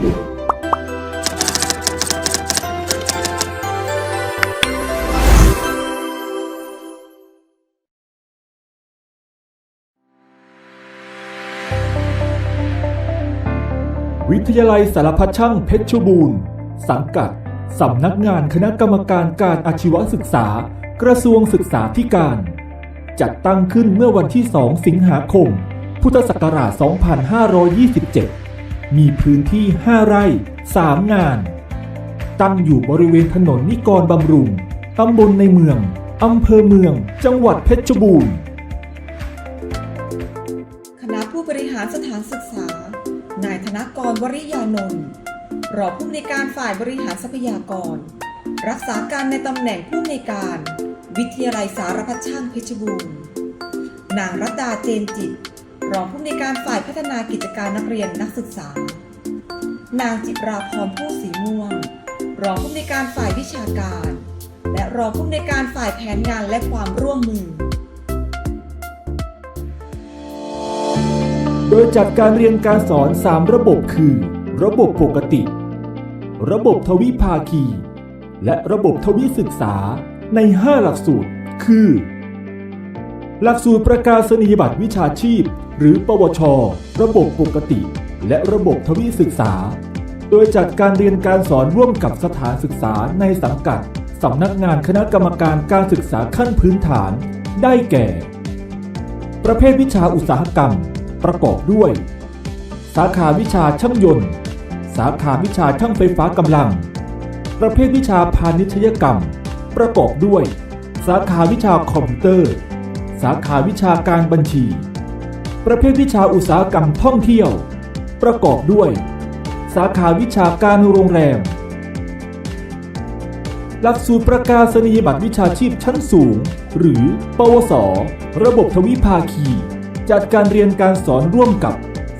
วิทยาลัยสารพัดช่างเพชรบูรณ์ สังกัด สำนักงานคณะกรรมการการอาชีวศึกษา กระทรวงศึกษาธิการ จัดตั้งขึ้นเมื่อวันที่ 2 สิงหาคม พุทธศักราช 2527 มีพื้นที่ 5 ไร่ 3 งาน ตั้งอยู่บริเวณถนนนิกรบำรุง ตำบลในเมือง อำเภอเมือง จังหวัดเพชรบูรณ์ คณะผู้บริหารสถานศึกษา นายธนกรวริยานนท์ รองผู้อำนวยการฝ่ายบริหารทรัพยากร รักษาการในตำแหน่งผู้อำนวยการ วิทยาลัยสารพัดช่างเพชรบูรณ์ นางรัตดาเจนจิต รองผู้อำนวยการฝ่ายพัฒนากิจการนักเรียนนักศึกษา นางจิราพรผู้สีม่วง รองผู้อำนวยการฝ่ายวิชาการ และรองผู้อำนวยการฝ่ายแผนงานและความร่วมมือ โดยจัดการเรียนการสอน 3 ระบบคือ ระบบปกติ ระบบทวิภาคี และระบบทวิศึกษาใน 5 หลักสูตร คือ หลักสูตรประกาศนียบัตรวิชาชีพ หรือ ปวช ระบบปกติ และระบบทวิศึกษา โดยจัดการเรียนการสอนร่วมกับสถานศึกษาในสังกัดสำนักงานคณะกรรมการการศึกษาขั้นพื้นฐาน ได้แก่ ประเภทวิชาอุตสาหกรรม ประกอบด้วย สาขาวิชาช่างยนต์ สาขาวิชาช่างไฟฟ้ากำลัง ประเภทวิชาพาณิชยกรรม ประกอบด้วย สาขาวิชาคอมพิวเตอร์ สาขาวิชาการบัญชี ประเภทวิชาอุตสาหกรรมท่องเที่ยว ประกอบด้วย สาขาวิชาการโรงแรม หลักสูตรประกาศนียบัตรวิชาชีพชั้นสูง หรือ ปวส ระบบทวิภาคี จัดการเรียนการสอนร่วมกับ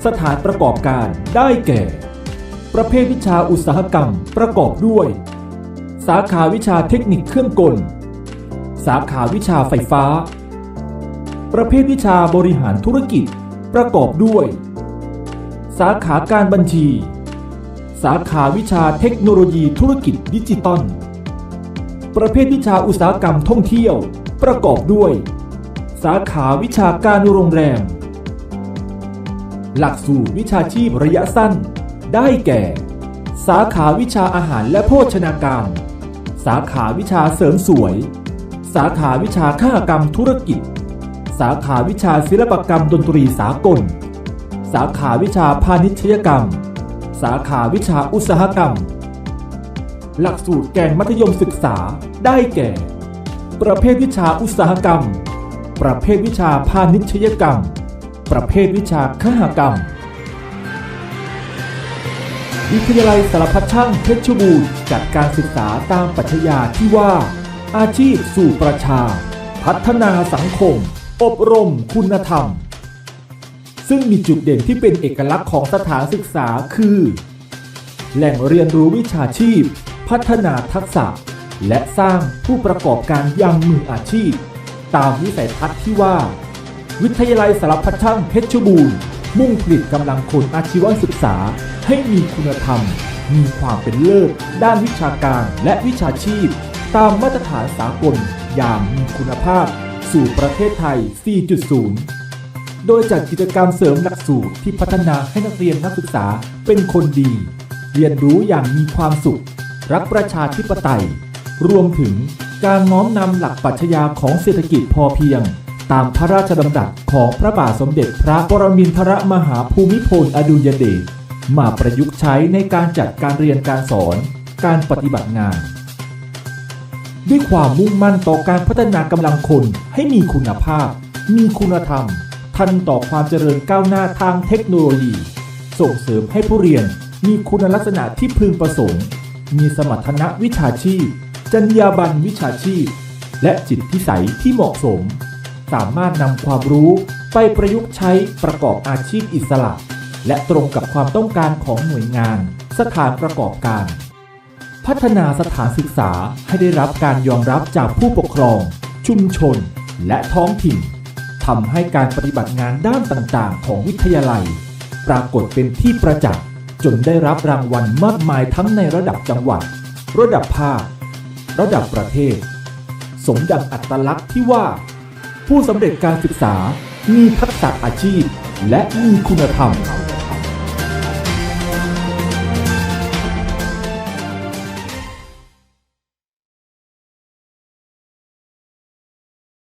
สถานประกอบการได้แก่ ประเภทวิชาอุตสาหกรรมประกอบด้วย สาขาวิชาเทคนิคเครื่องกล สาขาวิชาไฟฟ้า ประเภทวิชาบริหารธุรกิจ ประกอบด้วย สาขาการบัญชี สาขาวิชาเทคโนโลยีธุรกิจดิจิตอล ประเภทวิชาอุตสาหกรรมท่องเที่ยว ประกอบด้วย สาขาวิชาการโรงแรม หลักสูตรวิชาชีพระยะสั้น ได้แก่ สาขาวิชาอาหารและโภชนาการ สาขาวิชาเสริมสวย สาขาวิชาข้ากรรมธุรกิจ สาขาวิชาศิลปกรรมดนตรีสากล สาขาวิชาพาณิชยกรรม สาขาวิชาอุตสาหกรรม หลักสูตรแกนมัธยมศึกษาได้แก่ ประเภทวิชาอุตสาหกรรม ประเภทวิชาพาณิชยกรรม ประเภทวิชาคหกรรม วิทยาลัยสารพัดช่างเพชรบูรณ์จัดการศึกษาตามปรัชญาที่ว่า อาชีพสู่ประชา พัฒนาสังคม อบรมคุณธรรม ซึ่งมีจุดเด่นที่เป็นเอกลักษณ์ของสถานศึกษาคือ แหล่งเรียนรู้วิชาชีพ พัฒนาทักษะ และสร้างผู้ประกอบการย่งมืออาชีพ ตามวิสัยทัศน์ที่ว่า วิทยาลัยสารพัดช่างเพชรบูรณ์ มุ่งผลิตกำลังคนอาชีวศึกษาให้มีคุณธรรม มีความเป็นเลิศด้านวิชาการและวิชาชีพ ตามมาตรฐานสากลอย่างมีคุณภาพ สู่ประเทศไทย 4.0 โดยจัดกิจกรรมเสริมหลักสูตรที่พัฒนาให้นักเรียนนักศึกษาเป็นคนดี เรียนรู้อย่างมีความสุข รักประชาธิปไตย รวมถึงการน้อมนำหลักปรัชญาของเศรษฐกิจพอเพียง ตามพระราชดำรัสของพระบาทสมเด็จพระปรมินทรมหาภูมิพลอดุลยเดชมาประยุกต์ใช้ในการจัดการเรียนการสอน การปฏิบัติงาน ด้วยความมุ่งมั่นต่อการพัฒนากำลังคนให้มีคุณภาพ มีคุณธรรม ทันต่อความเจริญก้าวหน้าทางเทคโนโลยี ส่งเสริมให้ผู้เรียนมีคุณลักษณะที่พึงประสงค์ มีสมรรถนะวิชาชีพ จรรยาบรรณวิชาชีพ และจิตพิสัยที่เหมาะสม สามารถนำความรู้ไปประยุกต์ใช้ประกอบอาชีพอิสระ และตรงกับความต้องการของหน่วยงาน สถานประกอบการ พัฒนาสถานศึกษาให้ได้รับการยอมรับจากผู้ปกครอง ชุมชน และท้องถิ่นทำให้การปฏิบัติงานด้านต่างๆ ของวิทยาลัย ปรากฏเป็นที่ประจักษ์จนได้รับรางวัลมากมายทั้งในระดับจังหวัด ระดับภาค ระดับประเทศ สมดังอัตลักษณ์ที่ว่า ผู้สำเร็จการศึกษามีทักษะอาชีพ และมีคุณธรรม